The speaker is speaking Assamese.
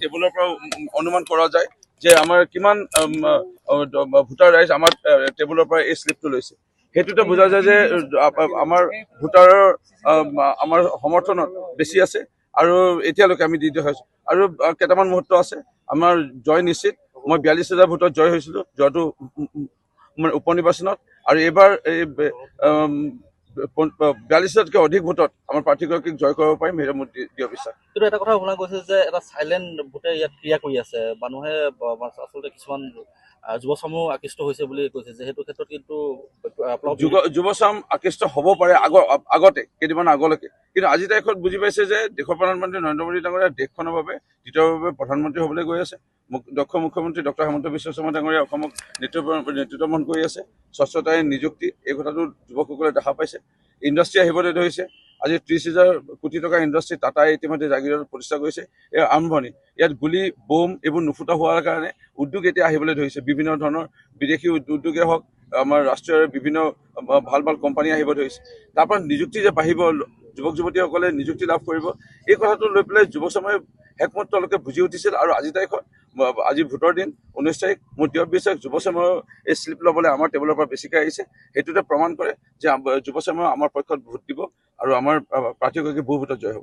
টেবুলৰ পৰা অনুমান কৰা যায় যে আমাৰ কিমান ভোটাৰ ৰাইজ আমাৰ টেবুলৰ পৰা এই শ্লিপটো লৈছে। সেইটোতে বুজা যায় যে আমাৰ ভোটাৰৰ আমাৰ সমৰ্থনত বেছি আছে আৰু এতিয়ালৈকে আমি দি দিয়া হৈছো। আৰু কেইটামান মুহূৰ্ত আছে। আমাৰ জয় নিশ্চিত। মই বিয়াল্লিছ হাজাৰ ভোটত জয় হৈছিলো। যোৱাটো মানে আৰু এইবাৰ এই বে- উম, পন- বিয়াল্লিছ হাজাৰতকৈ অধিক ভোটত আমাৰ প্ৰাৰ্থীগৰাকীক জয় কৰিব পাৰিম সেইটো মোৰ দৃঢ় বিশ্বাস কিন্তু এটা কথা শুনা গৈছে যে এটা চাইলেণ্ট ভোটে ইয়াত ক্ৰিয়া কৰি আছে। মানুহে আচলতে কিছুমান আহ, যুৱ চামো আকৃষ্ট হৈছে বুলি কৈছে যে সেইটো ক্ষেত্ৰত কিন্তু যুৱচাম আকৃষ্ট হ'ব পাৰে আগৰ আগতে কেইদিনমান আগলৈকে। কিন্তু আজি তাৰিখত বুজি পাইছে যে দেশৰ প্ৰধানমন্ত্ৰী নৰেন্দ্ৰ মোদী ডাঙৰীয়া দেশখনৰ বাবে দ্বিতীয়বাবে প্ৰধানমন্ত্ৰী হ'বলৈ গৈ আছে। দক্ষ মুখ্যমন্ত্ৰী ডক্টৰ হেমন্ত বিশ্ব ডাঙৰীয়া অসমক নেতৃত্ব নেতৃত্ব বহন কৰি আছে। স্বচ্ছতাই নিযুক্তি এই কথাটো যুৱকসকলে দেখা পাইছে। ইণ্ডাষ্ট্ৰি আহিবলৈ ধৰিছে। আজি ত্ৰিছ হাজাৰ কোটি টকাৰ ইণ্ডাষ্ট্ৰি টাটাই ইতিমধ্যে জাগিৰত প্ৰতিষ্ঠা কৰিছে। এই আৰম্ভণি ইয়াত গুলী বোম এইবোৰ নুফুটা হোৱাৰ কাৰণে উদ্যোগ এতিয়া আহিবলৈ ধৰিছে। বিভিন্ন ধৰণৰ বিদেশী উদ- উদ্যোগে হওক আমাৰ ৰাষ্ট্ৰীয় বিভিন্ন ভাল ভাল কোম্পানী আহিব ধৰিছে। তাৰ পৰা নিযুক্তি যে বাঢ়িব যুৱক যুৱতীসকলে নিযুক্তি লাভ কৰিব এই কথাটো লৈ যুৱ চামে একমত তেওঁলোকে বুজি উঠিছিল আৰু আজি তাৰিখত আজি ভোটৰ দিন ঊনৈছ তাৰিখ মোৰ দৃঢ় বিশ্বাস যুৱ চামৰ এই শ্লিপ ল'বলৈ আমাৰ টেবুলৰ পৰা বেছিকৈ আহিছে। সেইটোতে প্ৰমাণ কৰে যে আম- যুৱ চামৰ আমাৰ পক্ষত ভোট দিব আৰু আমাৰ প্ৰাৰ্থীগৰাকী বহু ভোটত জয় হ'ব।